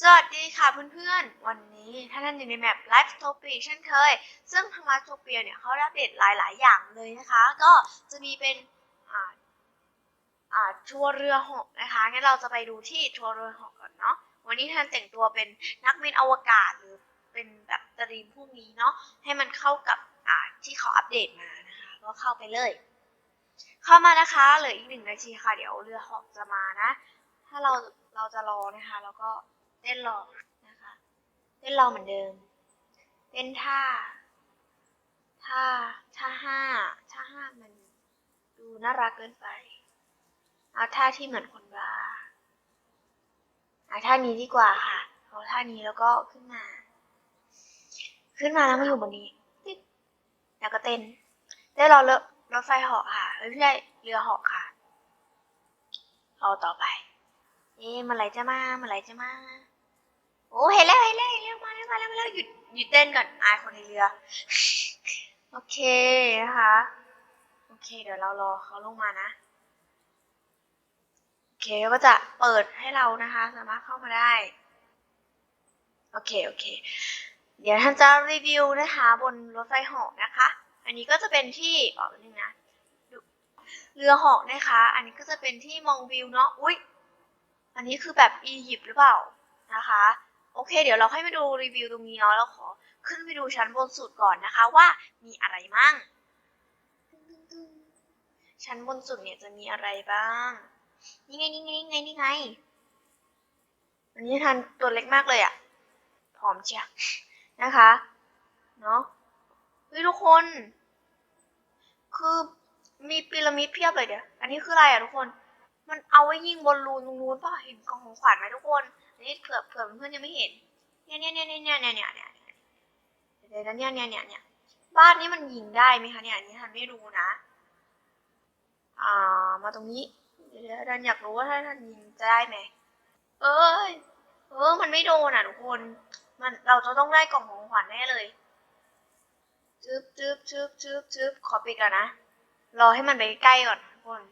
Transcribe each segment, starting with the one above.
สวัสดีค่ะเพื่อนๆ วันนี้ท่านอยู่ในแมป Life Topia เช่นเคย ซึ่งทาง Life Topia เนี่ยเขาได้อัปเดตหลายๆ อย่างเลยนะคะ ก็จะมีเป็นอ่าอ่าทัวร์เรือหอกนะคะ งั้นเราจะไปดูที่ทัวร์เรือหอกก่อนเนาะ วันนี้ท่านแต่งตัวเป็นนักบินอวกาศหรือเป็นแบบตรีมพวกนี้เนาะ ให้มันเข้ากับอ่าที่เขาอัปเดตมานะคะ ก็เข้าไปเลย เข้ามานะคะเหลืออีกหนึ่งนาทีค่ะ เดี๋ยวเรือหอกจะมานะ ถ้าเราเราจะรอนะคะ แล้วก็ เต้นรอนะคะเต้นรอเหมือนเดิม เต้นท่า ท่าท่าห้าท่าห้ามันดูน่ารักเกินไป เอาท่าที่เหมือนคนบ้าเอาท่านี้ดีกว่าค่ะเอาท่านี้แล้วก็ขึ้นมา ขึ้นมาแล้วมาอยู่บนนี้ติ๊ดแล้วก็เต้นได้รอรถรถไฟเหาะค่ะเอ้ยไม่ใช่เรือเหาะค่ะ เอาต่อไป เอ๊ะเมื่อไหร่จะมาเมื่อไหร่จะมา โอ้เห็นแล้วเห็นแล้วเห็นแล้วมาแล้วมาแล้วมาแล้วหยุดหยุดเต้นก่อนอายคนในเรือ โอเคนะคะโอเค เดี๋ยวเรารอเขาลงมานะโอเคก็จะเปิดให้เรานะคะ สามารถเข้ามาได้ โอเคโอเค เดี๋ยวท่านจะรีวิวนะคะ บนรถไฟเหาะนะคะ อันนี้ก็จะเป็นที่อ๋อนึงนะดูเรือเหาะนะคะ อันนี้ก็จะเป็นที่มองวิวเนาะอุ๊ยอันนี้คือแบบอียิปต์หรือเปล่านะคะ โอเค เดี๋ยวเราให้มาดูรีวิวตรงนี้เนาะแล้วขอขึ้นไปดูชั้นบนสุดก่อนนะคะว่ามีอะไรมั่ง ชั้นบนสุดเนี่ยจะมีอะไรบ้าง นี่ไงนี่ไงนี่ไงนี่ไง อันนี้ทันตัวเล็กมากเลยอะผอมเชียนะคะ เนาะเฮ้ยทุกคน คือมีพีระมิดเพียบเลยเดี๋ยว อันนี้คืออะไรอะทุกคน มันเอาไว้ยิงบอลลูนตรงนู้นป่ะเห็นกล่องของขวัญไหมทุกคนนี่เผื่อเผื่อเพื่อนยังไม่เห็น เนี่ยเนี่ยเนี่ยเนี่ยเนี่ยเนี่ยเนี่ยเดี๋ยเนี้ยเนี่ยเนี่ยเนี่ยเนี่ยเนี้านนี้มันยิงได้ไหมคะเนี่ยอันนี้ทันไม่รู้นะ อ่ามาตรงนี้เดี๋ยวทันอยากรู้ว่าถ้าทันยิงจะได้ไหมเอ้ยเออมันไม่โดนอะทุกคน มันเราจะต้องได้กล่องของขวัญแน่เลยจึ๊บจึ๊บจึ๊บจึ๊บจึ๊บขอปิดก่อนนะรอให้มันไปใกล้ก่อนทุกคน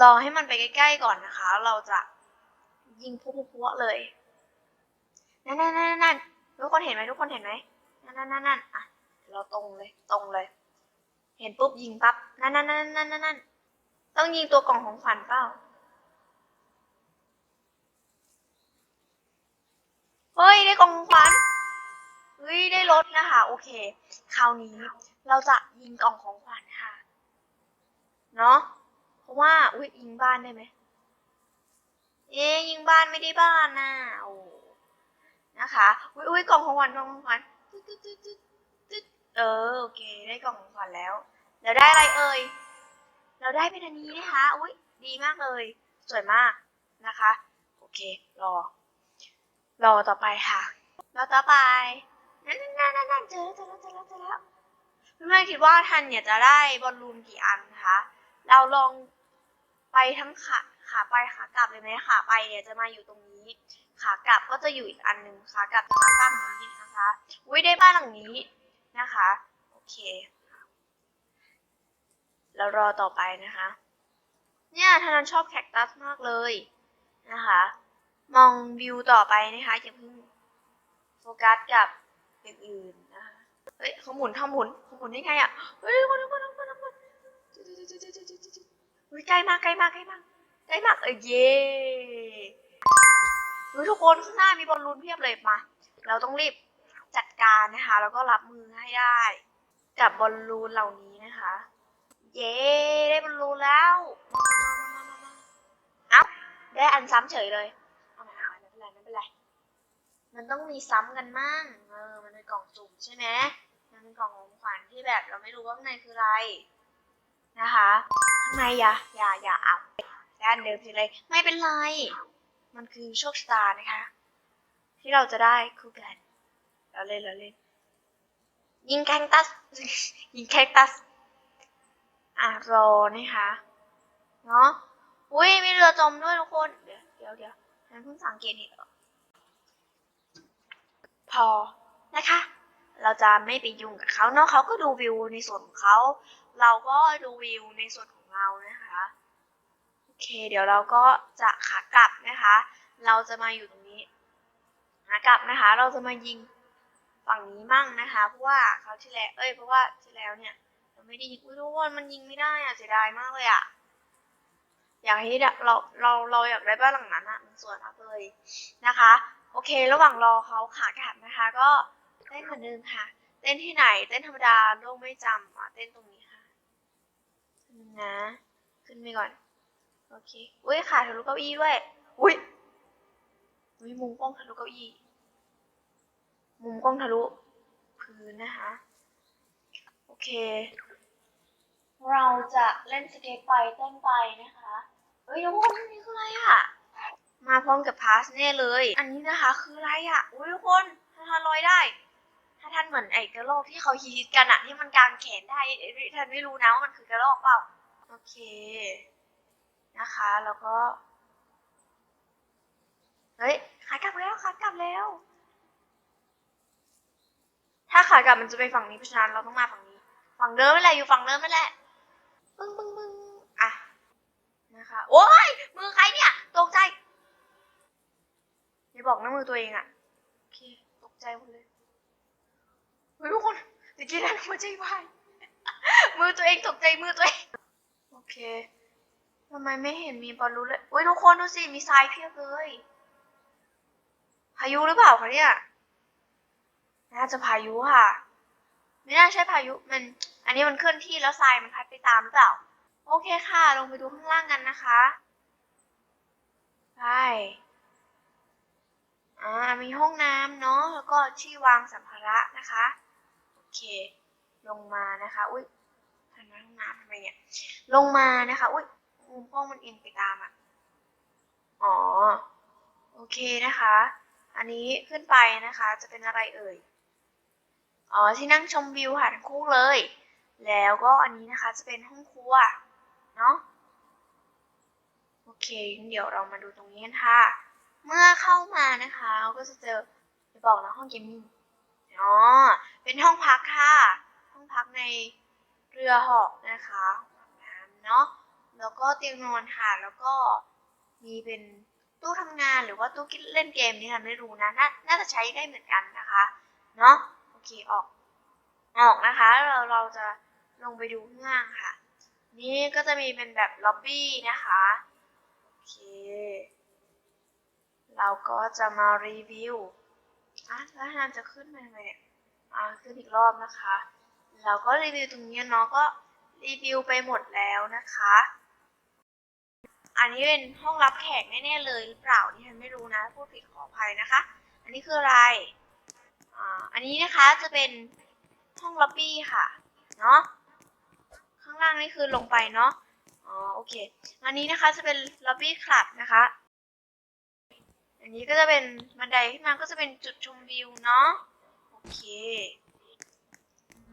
รอให้มันไปใกล้ๆก่อนนะคะ เราจะยิงพุ่งๆเลยนั่นนั่นนั่นนั่นทุกคนเห็นไหมทุกคนเห็นไหมนั่นนั่นนั่นนั่นอะเราตรงเลยตรงเลย เห็นปุ๊บยิงปั๊บนั่นนั่นนั่นนั่นนั่นต้องยิงตัวกล่องของขวัญเปล่าเฮ้ยได้กล่องของขวัญเฮ้ยได้รถนะคะ โอเค คราวนี้เราจะยิงกล่องของขวัญค่ะ เนาะ ราะว่าอุ้ยยิงบ้านได้ไหมเอ๊ยยิงบ้านไม่ได้บ้านนะโอ้นะคะอุ้ยอุ้ยกล่องของขวัญกล่องของขวัญเออโอเค ได้กล่องของขวัญแล้วแล้วได้อะไรเอ่ยเราได้เป็นอันนี้นะคะอุ้ยดีมากเลยสวยมากนะคะ โอเครอ รอต่อไปค่ะรอต่อไปนั่นนั่นนั่นนั่นเจอแล้วเจอแล้วเจอแล้วเจอแล้วเพื่อนๆคิดว่าทันเนี่ยจะได้บอลลูนกี่อันคะเราลอง ไปทั้งขาขาไปขากลับเลยไหมขาไปเนี่ยจะมาอยู่ตรงนี้ ขากลับก็จะอยู่อีกอันหนึ่งขากลับจะมาตั้งตรงนี้นะคะอุ้ยได้บ้านหลังนี้นะคะโอเคแล้วรอต่อไปนะคะ เนี่ยธนันชอบแคคตัสมากเลยนะคะ มองวิวต่อไปนะคะอย่าเพิ่งโฟกัสกับอย่างอื่นนะคะเฮ้ยเขาหมุนทำหมุนเขาหมุนได้ไงอะเฮ้ยทุกคนคนคนคน เฮ้ยใกล้มากใกล้มากใกล้มากใกล้มากเออเย่เฮ้ยทุกคนข้างหน้ามีบอลลูนเพียบเลยมา เราต้องรีบจัดการนะคะ แล้วก็รับมือให้ได้ กับบอลลูนเหล่านี้นะคะ เย้ได้บอลลูนแล้วมามามามาเอ้าได้อันซ้ำเฉยเลยเอาไม่เป็นไรไม่เป็นไรมันต้องมีซ้ำกันมั่งเออ มันเป็นกล่องสุ่มใช่ไหมมันเป็นกล่องของขวัญที่แบบเราไม่รู้ว่าข้างในคืออะไร นะคะข้างในอย่าอย่าอย่าเอาด้านเดิมสิเลยไม่เป็นไร มันคือโชคชะตานะคะ ที่เราจะได้คู่กันเราเล่นเราเล่นยิงแคคตัสยิงแคคตัสอะรอนะคะเนาะอุ้ยมีเรือจมด้วยทุกคน เดี๋ยวเดี๋ยวเดี๋ยวฉันเพิ่งสังเกตเห็นพอนะคะ เราจะไม่ไปยุ่งกับเขาเนาะเขาก็ดูวิวในส่วนของเขา เราก็ดูวิวในส่วนของเรานะคะโอเค เดี๋ยวเราก็จะขากลับนะคะ เราจะมาอยู่ตรงนี้ขากลับนะคะ เราจะมายิงฝั่งนี้มั่งนะคะ เพราะว่าเขาที่แล้วเอ้ยเพราะว่าที่แล้วเนี่ยเราไม่ได้ยิงอุ้ยทุกคนมันยิงไม่ได้อะเสียดายมากเลยอะอยากให้เราเราเราอยากได้บ้านหลังนั้นอะมันสวยมากเลยนะคะ โอเค ระหว่างรอเขาขากลับนะคะ ก็เต้นเหมือนเดิมค่ะ เต้นที่ไหน เต้นธรรมดาโลกไม่จำเต้นตรงนี้ นะ ขึ้นไปก่อน โอเคอุ้ยขาทะลุเก้าอี้ด้วย อุ้ยอุ้ยมุมกล้องทะลุเก้าอี้ มุมกล้องทะลุพื้นนะคะ โอเค เราจะเล่นสเก็ตไปเต้นไปนะคะเฮ้ยทุกคนนี้คืออะไรอะมาพร้อมกับพาสแน่เลย อันนี้นะคะคืออะไรอะอุ้ยทุกคนถ้าทาลอยได้ ท่านเหมือนไอ้กระรอกที่เขาฮิตกันอะที่มันกางแขนได้ท่านไม่รู้นะว่ามันคือกระรอกเปล่า โอเค นะคะ แล้วก็ เฮ้ยขากลับแล้วขากลับแล้ว ถ้าขากลับมันจะไปฝั่งนี้เพราะฉะนั้นเราต้องมาฝั่งนี้ ฝั่งเดิมไม่แหละอยู่ฝั่งเดิมไม่แหละปึ้งปึ้งปึ้งอะนะคะโอ้ยมือใครเนี่ยตกใจอย่าบอกนะมือตัวเองอะโอเคตกใจหมดเลย เฮ้ยทุกคนตะกี้นั้นหัวใจวายมือตัวเองตกใจมือตัวเองโอเคทำไมไม่เห็นมีบอลลูนเลยอุ้ยทุกคนดูสิมีทรายเพียบเลยพายุหรือเปล่าคะเนี่ยน่าจะพายุค่ะ ไม่น่าใช่พายุมัน อันนี้มันเคลื่อนที่แล้วทรายมันพัดไปตามหรือเปล่า โอเคค่ะ ลงไปดูข้างล่างกันนะคะไปอ่ามีห้องน้ำเนาะแล้วก็ที่วางสัมภาระนะคะ เค ลงมานะคะ อุ้ยทันมาห้องน้ำทำไมเนี่ย ลงมานะคะ อุ้ยมุมกล้องมันเอ็นไปตามอะ อ๋อ โอเคนะคะ อันนี้ขึ้นไปนะคะ จะเป็นอะไรเอ่ย อ๋อ ที่นั่งชมวิวค่ะทั้งคู่เลย แล้วก็อันนี้นะคะ จะเป็นห้องครัว เนาะโอเค เดี๋ยวเรามาดูตรงนี้กันค่ะ เมื่อเข้ามานะคะเราก็จะเจอจะบอกนะห้องเกมมิ่ง อ๋อเป็นห้องพักค่ะ ห้องพักในเรือเหาะนะคะห้องน้ำเนาะแล้วก็เตียงนอนค่ะ แล้วก็มีเป็นตู้ทำงานหรือว่าตู้เล่นเกมนี่ค่ะไม่รู้นะนน่าจะใช้ได้เหมือนกันนะคะเนาะโอเคออกออกนะคะ เราเราจะลงไปดูข้างล่างค่ะ นี่ก็จะมีเป็นแบบล็อบบี้นะคะโอเค เราก็จะมารีวิว อะแล้วนานจะขึ้นมาทำไมเนี่ยอ่าขึ้นอีกรอบนะคะ เราก็รีวิวตรงนี้เนาะก็รีวิวไปหมดแล้วนะคะ อันนี้เป็นห้องรับแขกแน่ๆเลยหรือเปล่านี่ฉันไม่รู้นะพูดผิดขออภัยนะคะ อันนี้คืออะไรอ่าอันนี้นะคะจะเป็นห้องล็อบบี้ค่ะเนาะข้างล่างนี่คือลงไปเนาะอ๋อโอเค อันนี้นะคะจะเป็นล็อบบี้คลับนะคะ อันนี้ก็จะเป็นบันไดขึ้นมาก็จะเป็นจุดชมวิวเนาะโอเค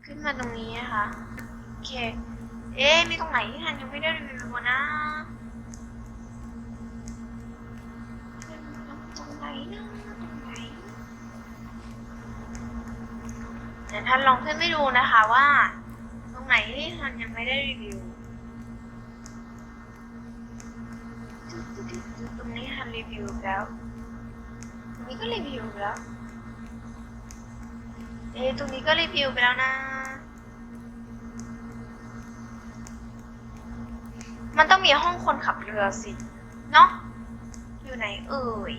ขึ้นมาตรงนี้นะคะโอเค เอ๊มีตรงไหนที่ทันยังไม่ได้รีวิวนะตรงไหนนะตรงไหนเดี๋ยวท่านลองขึ้นไปดูนะคะว่า ตรงไหนที่ทันยังไม่ได้รีวิวตรงนี้ทันรีวิวแล้ว นี้ก็รีวิวไปแล้ว เอ๊ตรงนี้ก็รีวิวไปแล้วนะ มันต้องมีห้องคนขับเรือสิ เนาะ อยู่ไหนเอ่ย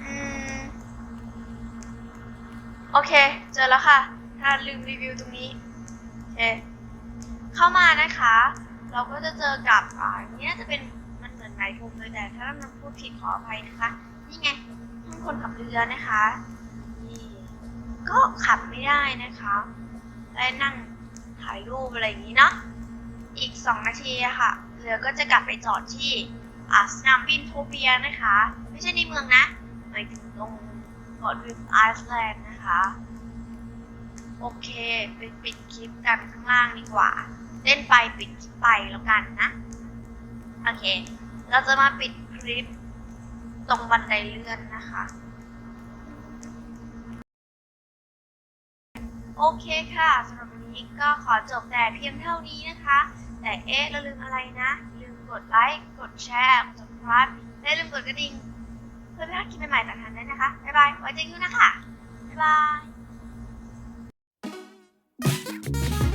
อืมโอเค เจอแล้วค่ะ ถ้าลืมรีวิวตรงนี้ โอเค เข้ามานะคะ เราก็จะเจอกับอ่าอันเนี้ยจะเป็นมันเหมือนไมโครเลยแต่ถ้ามันพูดผิดขออภัยนะคะ นี่ไงห้องคนขับเรือนะคะนี่ก็ขับไม่ได้นะคะได้นั่งถ่ายรูปอะไรอย่างนี้เนาะอีกสองนาทีค่ะ เรือก็จะกลับไปจอดที่อาสนามบินโทเปียนะคะ ไม่ใช่ในเมืองนะหมายถึงตรงเกาะริมไอซ์แลนด์นะคะ โอเค ไปปิดคลิปกันข้างล่างดีกว่า เล่นไปปิดไปแล้วกันนะ โอเค เราจะมาปิดคลิป ตรงบันไดเลื่อนนะคะ โอเคค่ะสำหรับวันนี้ก็ขอจบแต่เพียงเท่านี้นะคะ แต่เอ๊ะเราลืมอะไรนะ ลืมกดไลค์ กดแชร์ กด subscribe และลืมกดกระดิ่งเพื่อไม่พลาดคลิปใหม่ๆจากทางนั้นนะคะ บ๊ายบาย ไว้เจอกันนะคะ บ๊ายบาย